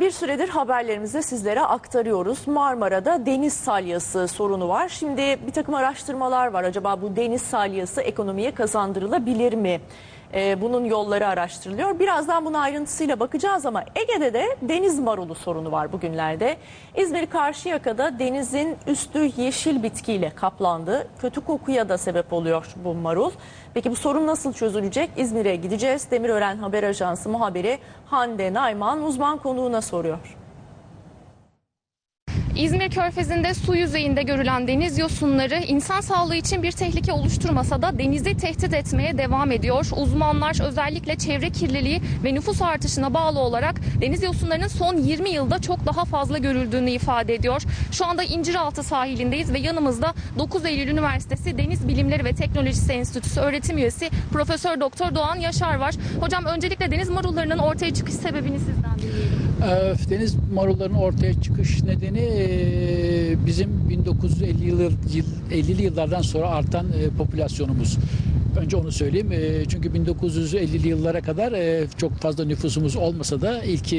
Bir süredir haberlerimizde sizlere aktarıyoruz. Marmara'da deniz salyası sorunu var. Şimdi bir takım araştırmalar var. Acaba bu deniz salyası ekonomiye kazandırılabilir mi? Ee, bunun yolları araştırılıyor. Birazdan buna ayrıntısıyla bakacağız ama Ege'de de deniz marulu sorunu var bugünlerde. İzmir Karşıyaka'da denizin üstü yeşil bitkiyle kaplandı. Kötü kokuya da sebep oluyor bu marul. Peki bu sorun nasıl çözülecek? İzmir'e gideceğiz. Demirören Haber Ajansı muhabiri Hande Nayman uzman konuğuna soruyor. İzmir Körfezi'nde su yüzeyinde görülen deniz yosunları insan sağlığı için bir tehlike oluşturmasa da denizi tehdit etmeye devam ediyor. Uzmanlar özellikle çevre kirliliği ve nüfus artışına bağlı olarak deniz yosunlarının son 20 yılda çok daha fazla görüldüğünü ifade ediyor. Şu anda İnciraltı sahilindeyiz ve yanımızda 9 Eylül Üniversitesi Deniz Bilimleri ve Teknolojisi Enstitüsü öğretim üyesi Profesör Doktor Doğan Yaşar var. Hocam öncelikle deniz marullarının ortaya çıkış sebebini sizden dinleyelim. Ee, Deniz marullarının ortaya çıkış nedeni e, bizim 1950 yıl 50'li yıllardan sonra artan e, popülasyonumuz. Önce onu söyleyeyim. E, Çünkü 1950'li yıllara kadar e, çok fazla nüfusumuz olmasa da ilk e,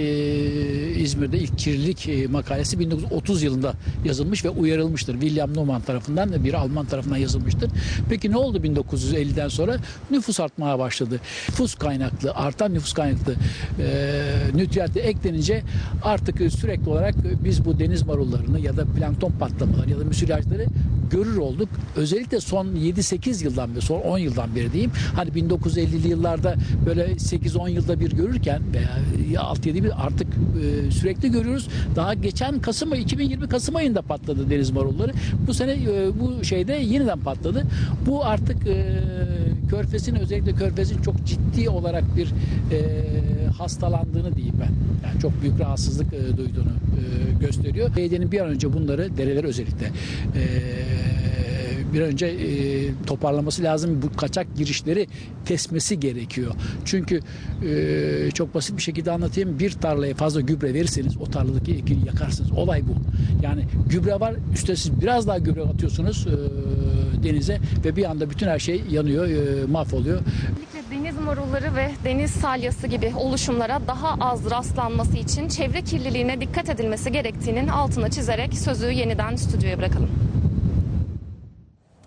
İzmir'de ilk kirlilik e, makalesi 1930 yılında yazılmış ve uyarılmıştır. William Naumann tarafından bir Alman tarafından yazılmıştır. Peki ne oldu 1950'den sonra? Nüfus artmaya başladı. Nüfus kaynaklı, artan nüfus kaynaklı e, nütriyatı eklenince artık sürekli olarak biz bu deniz marullarını ya da plankton patlamaları ya da müsilajları görür olduk. Özellikle son 7-8 yıldan beri, son 10 yıldan beri diyeyim. Hani 1950'li yıllarda böyle 8-10 yılda bir görürken veya 6-7 bir artık e, sürekli görüyoruz. Daha geçen Kasım ayı 2020 Kasım ayında patladı deniz marulları. Bu sene e, bu şeyde yeniden patladı. Bu artık e, Körfez'in özellikle Körfez'in çok ciddi olarak bir e, hastalandığını diyeyim ben. Yani çok büyük rahatsızlık e, duyduğunu gösteriyor. Belediyenin bir an önce bunları dereler özellikle e, bir an önce e, toparlaması lazım. Bu kaçak girişleri kesmesi gerekiyor. Çünkü e, çok basit bir şekilde anlatayım. Bir tarlaya fazla gübre verirseniz o tarladaki ekini yakarsınız. Olay bu. Yani gübre var. Üstüne siz biraz daha gübre atıyorsunuz e, denize ve bir anda bütün her şey yanıyor, e, mahvoluyor. Marulları ve deniz salyası gibi oluşumlara daha az rastlanması için çevre kirliliğine dikkat edilmesi gerektiğinin altına çizerek sözü yeniden stüdyoya bırakalım.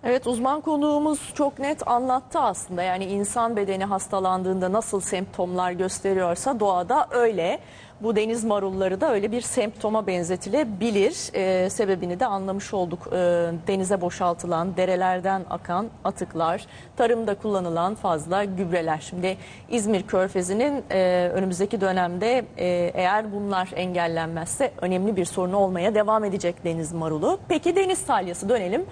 Evet uzman konuğumuz çok net anlattı aslında. Yani insan bedeni hastalandığında nasıl semptomlar gösteriyorsa doğada öyle. Bu deniz marulları da öyle bir semptoma benzetilebilir. Ee, sebebini de anlamış olduk. Ee, denize boşaltılan, derelerden akan atıklar, tarımda kullanılan fazla gübreler. Şimdi İzmir Körfezi'nin e, önümüzdeki dönemde e, eğer bunlar engellenmezse önemli bir sorun olmaya devam edecek deniz marulu. Peki deniz salyası dönelim.